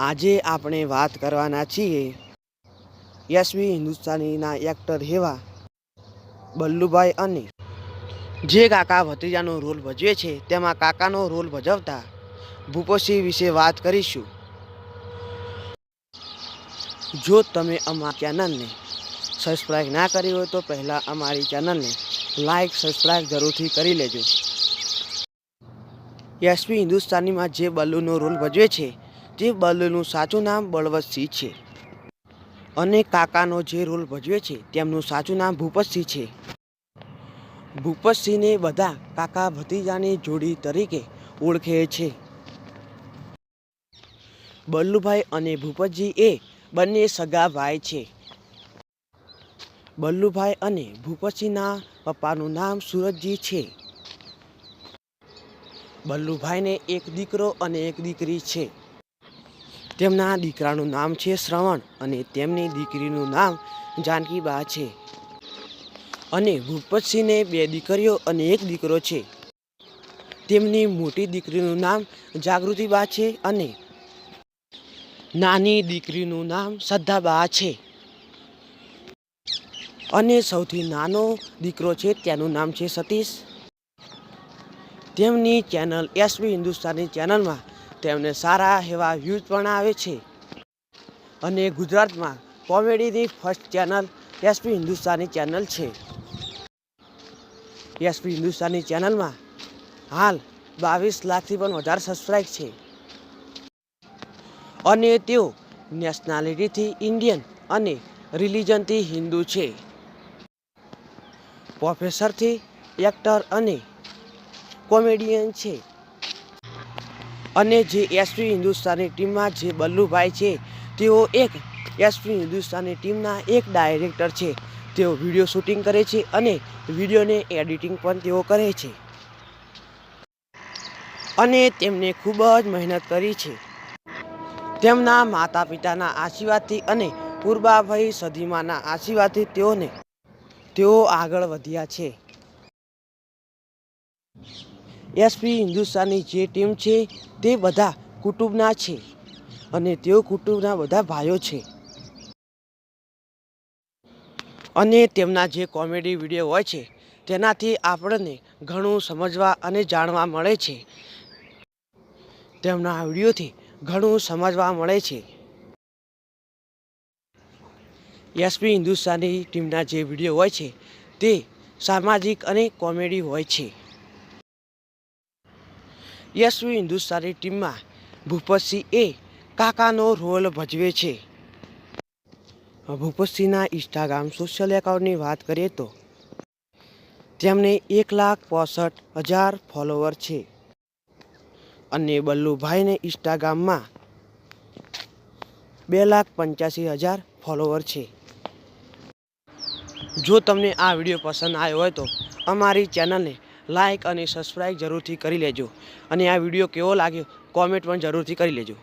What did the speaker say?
આજે આપણે વાત કરવાના છીએ યશવી હિન્દુસ્તાનીના એક્ટર એવા બલ્લુભાઈ અને જે કાકા ભત્રીજાનો રોલ ભજવે છે તેમાં કાકાનો રોલ ભજવતા ભૂપતસિંહ વિશે વાત કરીશું. જો તમે અમારી ચેનલને સબસ્ક્રાઈબ ના કરી હોય તો પહેલાં અમારી ચેનલને લાઈક સબસ્ક્રાઈબ જરૂરથી કરી લેજો. યશવી હિન્દુસ્તાનીમાં જે બલ્લુનો રોલ ભજવે છે તે બલ્લુનું સાચું નામ બળવતસિંહ છે. અને કાકાનો જે રોલ ભજવે છે, તેમનું સાચું નામ ભૂપતસિંહ છે. ભૂપતસિંહને બધા કાકા ભતીજાની જોડી તરીકે ઓળખે છે. બલ્લુભાઈ અને ભૂપતજી એ બંને સગા ભાઈ છે. બલ્લુભાઈ અને ભૂપતસિંહના પપ્પાનું નામ સુરજજી છે. બલ્લુભાઈને એક દીકરો અને એક દીકરી છે. તેમના દીકરાનું નામ છે શ્રવણ અને તેમની દીકરીનું નામ જાનકીબા છે. અને ભૂપતસિંહને બે દીકરીઓ અને એક દીકરો છે. તેમની મોટી દીકરીનું નામ જાગૃતિબા છે અને નાની દીકરીનું નામ શ્રદ્ધાબા છે. અને સૌથી નાનો દીકરો છે તેનું નામ છે સતીશ. તેમની ચેનલ એસબી હિન્દુસ્તાની ચેનલમાં તેમને સારા એવા વ્યૂઝ પણ આવે છે. અને ગુજરાતમાં કોમેડીની first channel SP Hindustani channel છે. એસપી હિન્દુસ્તાની ચેનલમાં હાલ બાવીસ લાખથી પણ વધારે સબસ્ક્રાઈબ છે. અને તેઓ નેશનાલિટીથી ઇન્ડિયન અને રિલિજનથી હિન્દુ છે. પ્રોફેસરથી એક્ટર અને કોમેડિયન છે. અને જે એસપી હિન્દુસ્તાની ટીમમાં જે બલ્લુભાઈ છે, તેઓ એક એસપી હિન્દુસ્તાની ટીમના એક ડાયરેક્ટર છે. તેઓ વીડિયો શૂટિંગ કરે છે અને વિડીયોને એડિટિંગ પણ તેઓ કરે છે. અને તેમને ખૂબ જ મહેનત કરી છે. તેમના માતા પિતાના આશીર્વાદથી અને પૂર્વાભાઈ સદીમાના આશીર્વાદથી તેઓને તેઓ આગળ વધ્યા છે. એસપી હિન્દુસ્તાની જે ટીમ છે તે બધા કુટુંબના છે અને તેઓ કુટુંબના બધા ભાઈઓ છે. અને તેમના જે કોમેડી વીડિયો હોય છે તેનાથી આપણને ઘણું સમજવા અને જાણવા મળે છે. તેમના વિડીયોથી ઘણું સમજવા મળે છે. એસપી હિન્દુસ્તાની ટીમના જે વીડિયો હોય છે તે સામાજિક અને કોમેડી હોય છે. યશવી હિન્દુસ્તાની ટીમમાં ભૂપતસિંહ એ કાકાનો રોલ ભજવે છે. ભૂપતસિંહના ઇન્સ્ટાગ્રામ સોશિયલ એકાઉન્ટની વાત કરીએ તો તેમને એક લાખ પોસઠ હજાર ફોલોવર છે. અને બલ્લુભાઈને ઇન્સ્ટાગ્રામમાં બે લાખ પંચ્યાસી હજાર ફોલોવર છે. જો તમને આ વીડિયો પસંદ આવ્યો હોય તો અમારી ચેનલને લાઈક અને સબસ્ક્રાઈબ જરૂરથી કરી લેજો. અને આ વીડિયો કેવો લાગ્યો કોમેન્ટ પણ જરૂરથી કરી લેજો.